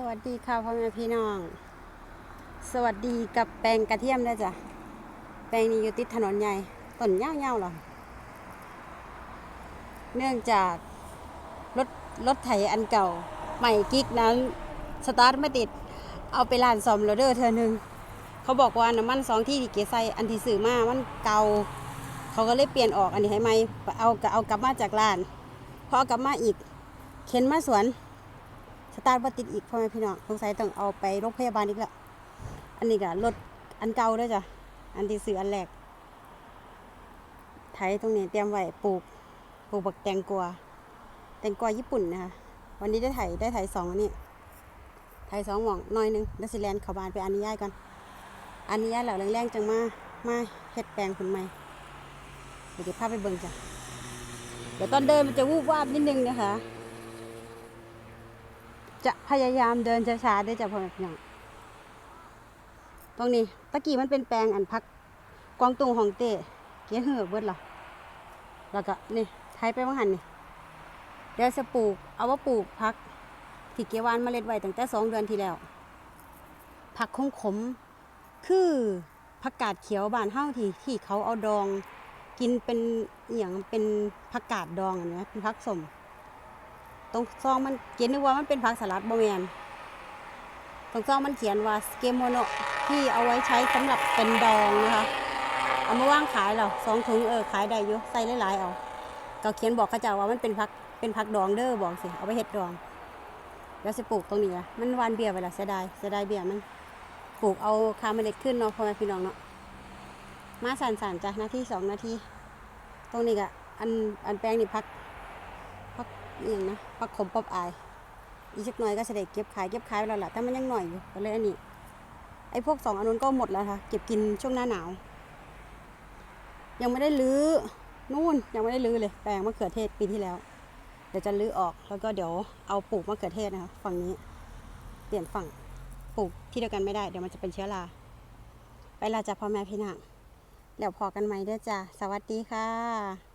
สวัสดีค่ะพ่อแม่พี่น้อง สวัสดีกับแปลงกระเทียมด้วยจ้ะ แปลงนี้อยู่ติดถนนใหญ่ต้นเง่าเง่าๆหรอ เนื่องจากรถรถไถอันเก่า ใหม่กิ๊กนั้นสตาร์ทไม่ติด เอาไปร้านซอมแล้วเด้อเธอหนึ่ง เขาบอกว่าน้ำมันสองที่ที่เกใส่อันที่ซื้อมามันเก่า เขาก็เลยเปลี่ยนออกอันนี้ให้ไหมเอาเอากลับมาจากร้านพอเอากลับมาอีก เข็นมาสวน ตาร์ทบ่ติดอีกพ่อแม่พี่น้องสงสัยต้องเอาไปโรงพยาบาลอีกแล้วอันนี้ก็รถอันเก่าด้วยจ้ะอันที่ซื้ออันแรกไถตรงนี้เตรียมไว้ปลูกปลูกบักแตงกวาแตงกวาญี่ปุ่นนะคะวันนี้ได้ไถได้ไถสองอันนี้ไถสองหม่องหน้อยหนึงแล้วสิแลนเข้าบ้านไปอันนี้ย้ายก่อนอันนี้ย้ายแล้วแรงๆจังมามาเฮ็ดแปลงขึ้นใหม่เดี๋ยวพาไปเบิ่งจ้ะเดี๋ยวตอนเดินมันจะวูบวาบนิดนึงนะคะ จะพยายามเดินช้าๆด้จะพอแม่พี่น้องตรงนี้ตะกี้มันเป็นแปลงอันพักกวางตุงของเต้เกี้ยเหือเบิดเหรอแล้วก็นี่ไทยไปว่างหันนี่เดี๋ยวจะปลูก เอาว่าปลูกพักที่เกยวานเล็ดไว้ตั้งแต่สองเดือนที่แล้ว ผักคงขม คือผักกาดเขียวบานเฮ้าที่ที่เขาเอาดอง กินเป็นอหย่างเป็นผักกาดดองอันนี้เป็นผักสม ตรงซองมันเขียนนึกว่ามันเป็นผักสลัดบแมนตรงซองมันเขียนว่าสเกมโมโนที่เอาไว้ใช้สำหรับเป็นดองนะคะเอามาว่างขายเราสองถุงเออขายได้อยู่ใส่หลายๆเอาก็เขียนบอกเขาเจ้าว่ามันเป็นผักเป็นผักดองเด้อบอกสิเอาไปเฮ็ดดองแล้วสิปลูกตรงนี้อะมันวานเบี้ยไปละเสียดายเสียดายเบี้ยมันปลูกเอาคาเมล็ดขึ้นเนาะพ่อแม่พี่น้องเนาะมาสั่นๆจ้ะนาทีสองนาทีตรงนี้ก็อันอันแปลงนี่พัก พักอหย่างนะพักขมปอบอาย อีกสักหน่อยก็จะได้เก็บขายเก็บขายไปแล้วล่ะแต่มันยังหน่อยอยู่ก็เลยอันนี้ ไอ้พวกสองอันนู้นก็หมดแล้วค่ะเก็บกินช่วงหน้าหนาว ยังไม่ได้ลื้อนู่นยังไม่ได้ลื้อเลยแปลงมะเขือเทศปีที่แล้ว เดี๋ยวจะลื้อออกแล้วก็เดี๋ยวเอาปลูกมะเขือเทศนะคะฝั่งนี้เปลี่ยนฝั่งปลูกที่เดียวกันไม่ได้เดี๋ยวมันจะเป็นเชื้อราไปลาจากพ่อแม่พี่นางเดี๋ยวพอกันไหมเด้อจ้าสวัสดีค่ะ